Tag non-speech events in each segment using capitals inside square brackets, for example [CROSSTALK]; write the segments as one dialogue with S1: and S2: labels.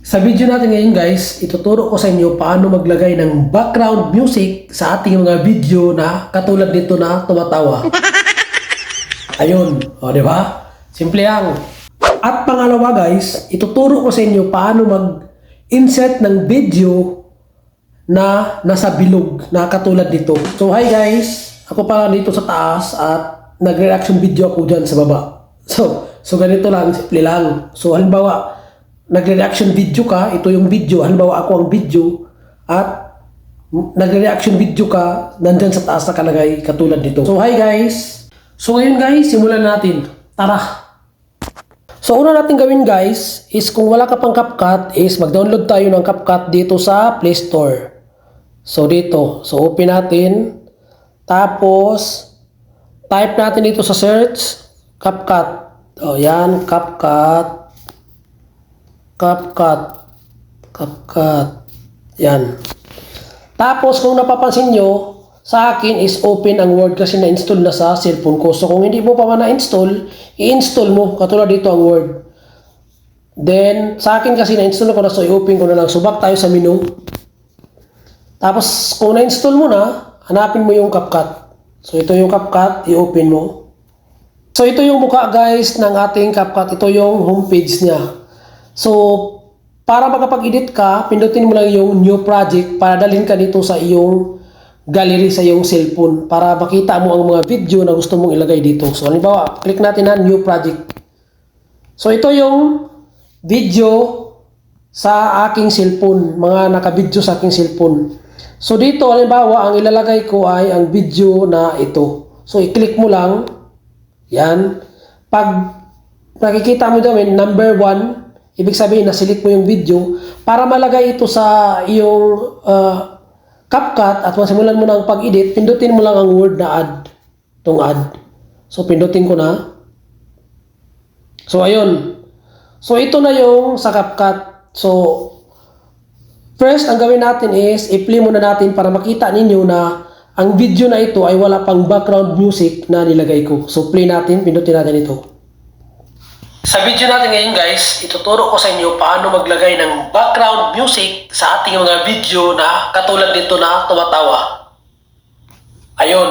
S1: Sa video natin ngayon guys, ituturo ko sa inyo paano maglagay ng background music sa ating mga video na katulad nito na tumatawa. [LAUGHS] Ayun, o ba? Simple lang. At pangalawa guys, ituturo ko sa inyo paano mag-insert ng video na nasa bilog na katulad dito. So hi guys, ako pa dito sa taas at nagre-reaction video ako dyan sa baba. So, so ganito lang, simple lang. So halimbawa, nagre-reaction video ka, ito yung video, halimbawa ako ang video at nagre-reaction video ka, nandyan sa taas nakalagay katulad dito. So hi guys! So ngayon guys, simulan natin. Tara! So una natin gawin guys is kung wala ka pang CapCut is mag-download tayo ng CapCut dito sa Play Store. So dito, so open natin. Tapos type natin dito sa search CapCut. O yan, CapCut. CapCut. CapCut. Yan. Tapos kung napapansin nyo, sa akin is open ang Word kasi na-install na sa cellphone ko. So kung hindi mo pa man na-install, i-install mo. Katulad dito ang Word. Then, sa akin kasi na-install ko na so i-open ko na lang. So back tayo sa menu. Tapos kung na-install mo na, hanapin mo yung CapCut. So ito yung CapCut, i-open mo. So ito yung mukha guys ng ating CapCut. Ito yung homepage niya. So para makapag-edit ka, pindutin mo lang yung new project para dalhin ka dito sa iyong gallery sa iyong cellphone para makita mo ang mga video na gusto mong ilagay dito. So halimbawa, click natin na new project. So ito yung video sa aking cellphone, mga naka-video sa aking cellphone. So dito halimbawa, ang ilalagay ko ay ang video na ito. So i-click mo lang. Yan. Pag nakikita mo dyan, number one, ibig sabihin na select mo yung video para malagay ito sa iyong uh, CapCut at masimulan mo ng pag-edit, pindutin mo lang ang word na add. Itong add. So pindutin ko na. So ayun. So ito na yung sa CapCut. So first ang gawin natin is i-play muna natin para makita ninyo na ang video na ito ay wala pang background music na nilagay ko. So play natin, pindutin natin ito. Sa video natin ngayon guys, ituturo ko sa inyo paano maglagay ng background music sa ating mga video na katulad nito na tumatawa. Ayun.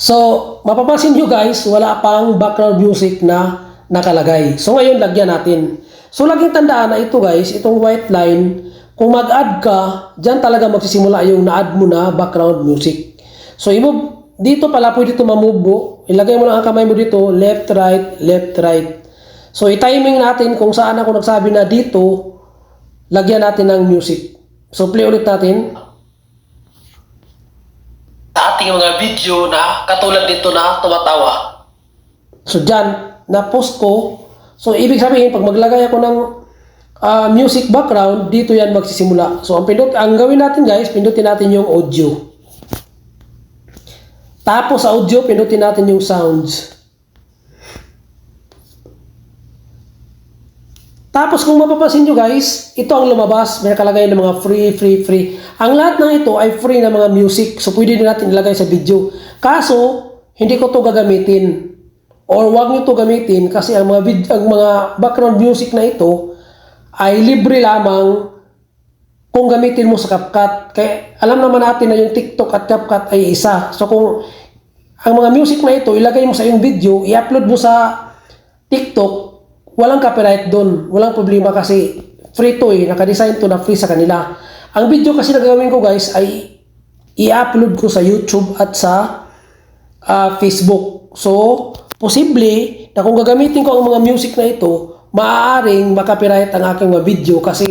S1: So, mapapansin nyo guys, wala pang background music na nakalagay. So ngayon, lagyan natin. So laging tandaan na ito guys, itong white line, kung mag-add ka, dyan talaga magsisimula yung na-add mo na background music. So i-move, dito pala pwede ito mamove mo. Ilagay mo lang ang kamay mo dito, left, right, left, right. So, i-timing natin kung saan ako nagsabi na dito, lagyan natin ng music. So, play ulit natin. Sa ating mga video na katulad dito na tumatawa. So, dyan, na-post ko. So, ibig sabihin, pag maglagay ako ng uh, music background, dito yan magsisimula. So, ang, pindot, ang gawin natin guys, pindutin natin yung audio. Tapos sa audio, pindutin natin yung sounds. Tapos kung mapapansin nyo guys, ito ang lumabas. May nakalagay ng mga free, free, free. Ang lahat ng ito ay free na mga music. So pwede din natin ilagay sa video. Kaso, hindi ko to gagamitin. Or wag nyo to gamitin kasi ang mga, vid- ang mga background music na ito ay libre lamang kung gamitin mo sa CapCut. Kaya alam naman natin na yung TikTok at CapCut ay isa. So kung ang mga music na ito, ilagay mo sa iyong video, i-upload mo sa TikTok, walang copyright doon. Walang problema kasi free to eh. Nakadesign to na free sa kanila. Ang video kasi na gagawin ko guys ay i-upload ko sa YouTube at sa uh, Facebook. So, posible na kung gagamitin ko ang mga music na ito, maaaring makapiright ang aking mga video kasi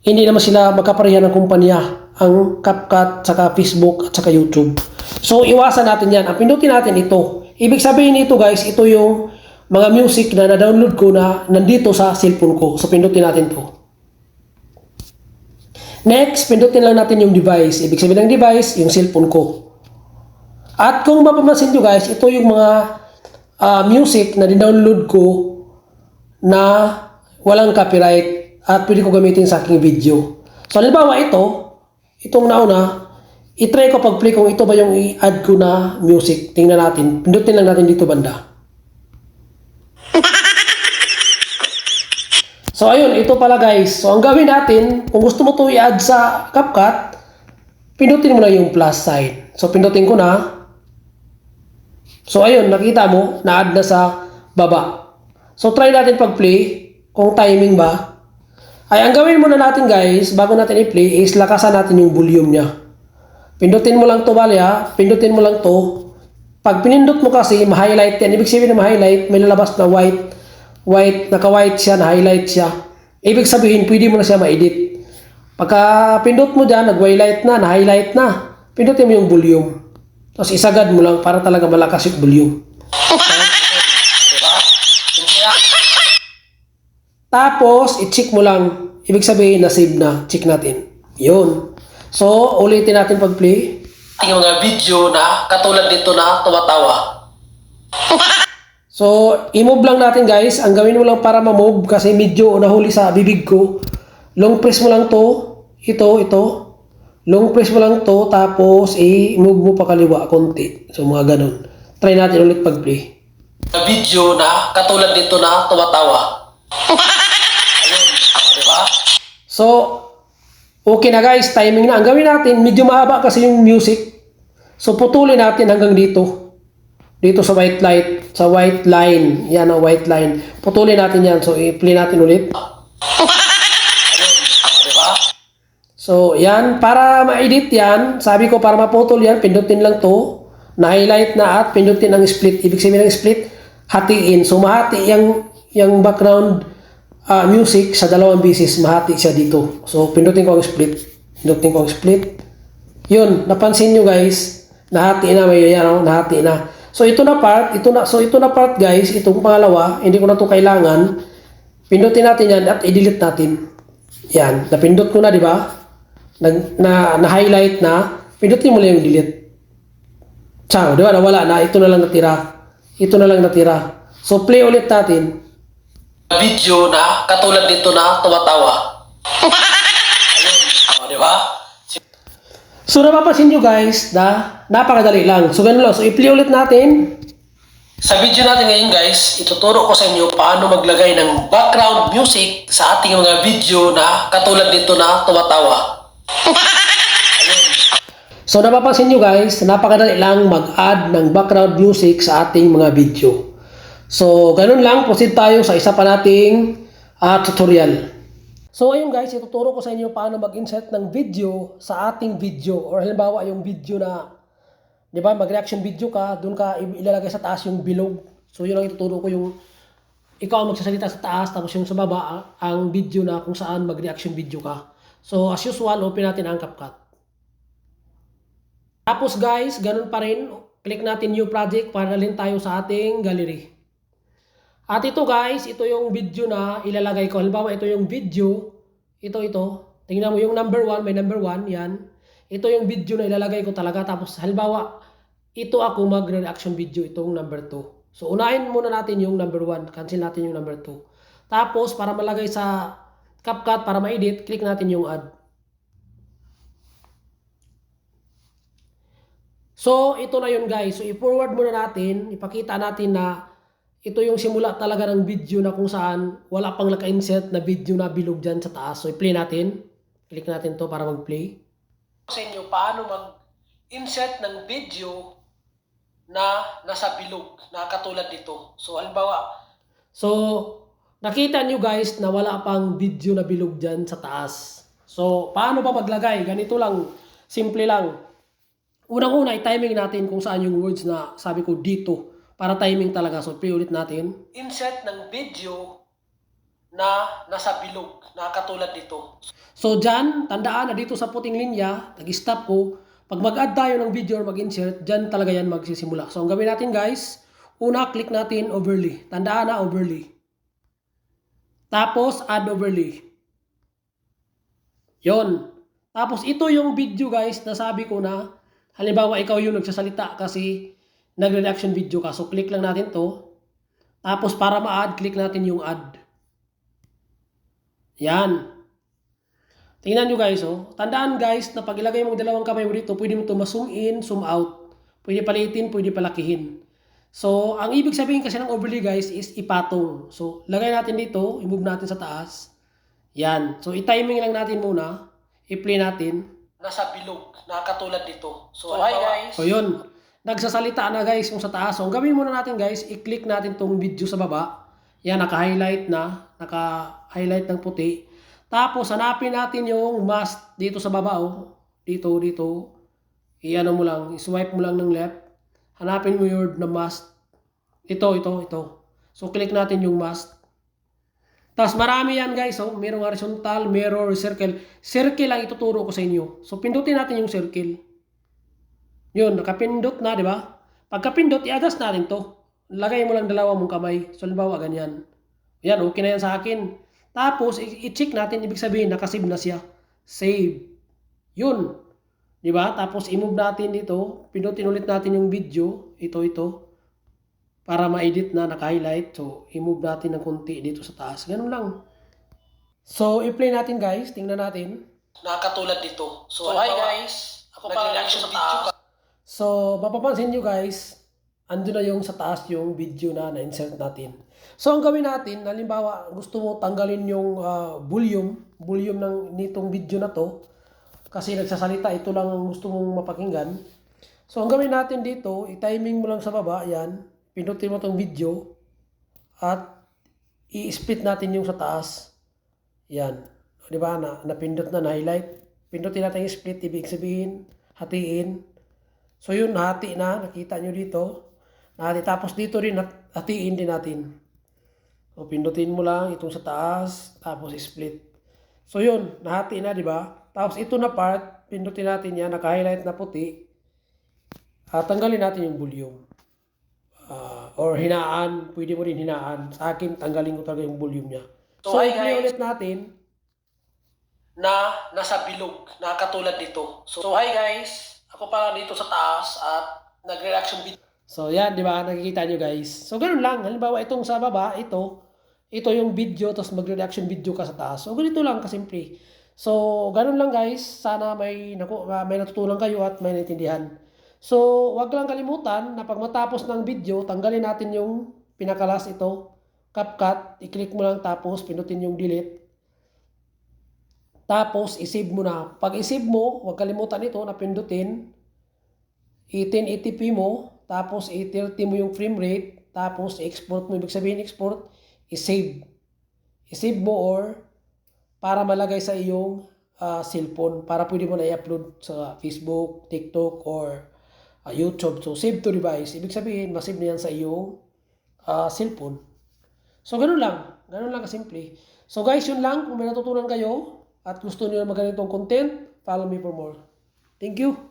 S1: hindi naman sila magkapareha ng kumpanya ang CapCut, saka Facebook at saka YouTube. So, iwasan natin yan. Ang pindutin natin ito. Ibig sabihin nito guys, ito yung mga music na na-download ko na nandito sa cellphone ko. So, pindutin natin to. Next, pindutin lang natin yung device. Ibig sabihin ng device, yung cellphone ko. At kung mapapansin nyo guys, ito yung mga uh, music na di-download ko na walang copyright at pwede ko gamitin sa aking video. So, halimbawa ito, itong nauna, itry ko pag-play kung ito ba yung i-add ko na music. Tingnan natin. Pindutin lang natin dito banda. [LAUGHS] So ayun, ito pala guys. So ang gawin natin, kung gusto mo to i-add sa CapCut, pindutin mo lang yung plus sign. So pindutin ko na. So ayun, nakita mo, na-add na sa baba. So try natin pag-play, kung timing ba. Ay, ang gawin muna natin guys, bago natin i-play, is lakasan natin yung volume niya. Pindutin mo lang to bali pindutin mo lang to. Pag pinindot mo kasi, ma-highlight yan. Ibig sabihin na ma-highlight, may lalabas na white, white, naka-white siya, na-highlight siya. Ibig sabihin, pwede mo na siya ma-edit. Pagka pindot mo dyan, nag-highlight na, na-highlight na, pindutin mo yung volume. Tapos isagad mo lang para talaga malakas yung volume. Tapos, i-check mo lang. Ibig sabihin, na-save na. Check natin. Yun. So, ulitin natin pag-play. Yung mga video na katulad dito na tumatawa. so, i-move lang natin guys. Ang gawin mo lang para ma-move kasi medyo nahuli sa bibig ko. Long press mo lang to. Ito, ito. Long press mo lang to. Tapos, i-move mo pa kaliwa konti. So, mga ganun. Try natin ulit pag-play. Video na katulad dito na tumatawa. Ayun, di ba? So, okay na guys, timing na. Ang gawin natin, medyo mahaba kasi yung music. So, putulin natin hanggang dito. Dito sa white light, sa white line. Yan ang white line. Putulin natin yan. So, i-play natin ulit. So, yan. Para ma-edit yan, sabi ko para maputol yan, pindutin lang to. Na-highlight na at pindutin ang split. Ibig sabihin ng split, hatiin. So, mahati yung, yung background ah, music sa dalawang bisis, mahati siya dito. So, pindutin ko ang split. Pindutin ko ang split. Yun, napansin nyo guys, nahati na, may yan, oh, nahati na. So, ito na part, ito na, so ito na part guys, itong pangalawa, hindi ko na to kailangan. Pindutin natin yan at i-delete natin. Yan, napindot ko na, di ba? Nag, na, na-highlight na, pindutin mo lang yung delete. Ciao, di ba? Nawala na, ito na lang natira. Ito na lang natira. So, play ulit natin. Video na katulad dito na tumatawa. [LAUGHS] Ayun, di ba? So, napapansin nyo guys na napakadali lang. So, ganun lang. So, i-play ulit natin. Sa video natin ngayon guys, ituturo ko sa inyo paano maglagay ng background music sa ating mga video na katulad dito na tumatawa. So napapansin nyo guys, napakadali lang mag-add ng background music sa ating mga video. So ganun lang, proceed tayo sa isa pa nating ah, tutorial. So ayun guys, ituturo ko sa inyo paano mag-insert ng video sa ating video. Or halimbawa yung video na, di ba, mag-reaction video ka, doon ka ilalagay sa taas yung bilog. So yun ang ituturo ko yung ikaw ang magsasalita sa taas, tapos yung sa baba, ah, ang video na kung saan mag-reaction video ka. So as usual, open natin ang CapCut. Tapos guys, ganun pa rin, click natin new project para dalhin tayo sa ating gallery. At ito guys, ito yung video na ilalagay ko. Halimbawa, ito yung video. Ito, ito. Tingnan mo yung number 1, may number 1, yan. Ito yung video na ilalagay ko talaga. Tapos halimbawa, ito ako mag-reaction video, itong number 2. So unahin muna natin yung number 1. Cancel natin yung number 2. Tapos para malagay sa CapCut, para ma-edit, click natin yung add. So, ito na yun guys. So, i-forward muna natin, ipakita natin na ito yung simula talaga ng video na kung saan wala pang naka-insert na video na bilog dyan sa taas. So, i-play natin. Click natin to para mag-play. Sa inyo, paano mag-insert ng video na nasa bilog, na katulad dito. So, halimbawa, so, nakita nyo guys na wala pang video na bilog dyan sa taas. So, paano ba maglagay? Ganito lang, simple lang. Unang-una, i-timing natin kung saan yung words na sabi ko dito. Para timing talaga. So, play ulit natin. Insert ng video na nasa bilog, na katulad dito. So, dyan, tandaan na dito sa puting linya, nag-stop ko. Pag mag-add tayo ng video or mag-insert, dyan talaga yan magsisimula. So, ang gawin natin guys, una, click natin overlay. Tandaan na overlay. Tapos, add overlay. Yon. Tapos, ito yung video guys na sabi ko na Halimbawa, ikaw yung nagsasalita kasi nagre-reaction video ka. So, click lang natin to. Tapos, para ma-add, click natin yung add. Yan. Tingnan nyo guys, oh. Tandaan guys, na pag ilagay mo dalawang kamay mo dito, pwede mo ito ma-zoom in, zoom out. Pwede palitin, pwede palakihin. So, ang ibig sabihin kasi ng overlay guys is ipatong. So, lagay natin dito, i-move natin sa taas. Yan. So, i-timing lang natin muna. I-play natin. Nasa bilog. Nakakatulad dito. So, hi guys. So, yun. Nagsasalita na guys kung sa taas. So, ang gawin muna natin guys, i-click natin tong video sa baba. Yan, naka-highlight na. Naka-highlight ng puti. Tapos, hanapin natin yung mask dito sa baba. Oh. Dito, dito. I-ano mo lang. I-swipe mo lang ng left. Hanapin mo yung na mask. Ito, ito, ito. So, click natin yung mask. Tapos marami yan guys, oh. Merong horizontal, mirror, circle. Circle lang ituturo ko sa inyo. So pindutin natin yung circle. Yun, nakapindot na, di ba? Pagkapindot, i-adjust natin to. Lagay mo lang dalawa mong kamay. So halimbawa, ganyan. Yan, okay na yan sa akin. Tapos, i-check natin, ibig sabihin, nakasave na siya. Save. Yun. Di ba? Tapos, i-move natin dito. Pindutin ulit natin yung video. Ito, ito para ma-edit na naka-highlight. So, i-move natin ng konti dito sa taas. Ganun lang. So, i-play natin guys. Tingnan natin. Nakakatulad dito. So, hi guys. Ako pa reaction sa taas. So, mapapansin nyo guys, ando na yung sa taas yung video na na-insert natin. So, ang gawin natin, halimbawa, gusto mo tanggalin yung ah, volume, volume ng nitong video na to, kasi nagsasalita, ito lang ang gusto mong mapakinggan. So, ang gawin natin dito, i-timing mo lang sa baba, yan. Pinutin mo tong video. At i-split natin yung sa taas. Yan. Di ba? Na, napindot na, na-highlight. Pindutin natin yung split, ibig sabihin, hatiin. So, yun, nahati na. Nakita nyo dito. Nahati. Tapos dito rin, hatiin din natin. So, pindutin mo lang itong sa taas, tapos split. So, yun, nahati na, di ba? Tapos ito na part, pindutin natin yan, naka-highlight na puti. At tanggalin natin yung volume. Ah, or hinaan, pwede mo rin hinaan. Sa akin, tanggalin ko talaga yung volume niya. So,
S2: So,
S1: i-play ulit natin na nasa bilog, na katulad dito. So,
S2: So, hi guys. Ako pa dito sa taas at nagre-reaction video.
S1: So, yan, di ba? Nakikita nyo, guys. So, ganun lang. Halimbawa, itong sa baba, ito, ito yung video, tapos magre-reaction video ka sa taas. So, ganito lang kasimple. So, ganun lang, guys. Sana may, naku, ah, may natutunan kayo at may naintindihan. So, wag lang kalimutan na pag matapos ng video, tanggalin natin yung pinakalas ito. CapCut, i-click mo lang tapos pinutin yung delete. Tapos, isave mo na. Pag isave mo, huwag kalimutan ito na pindutin. 1080p mo, tapos 830 mo yung frame rate, tapos export mo, ibig sabihin export, i-save. I-save mo or para malagay sa iyong ah, cellphone, para pwede mo na i-upload sa Facebook, TikTok, or ah, YouTube. So, save to device. Ibig sabihin, masave na yan sa iyong ah, cellphone. So, ganun lang. Ganun lang kasimple. So, guys, yun lang. Kung may natutunan kayo at gusto niyo ng ganitong content, follow me for more. Thank you.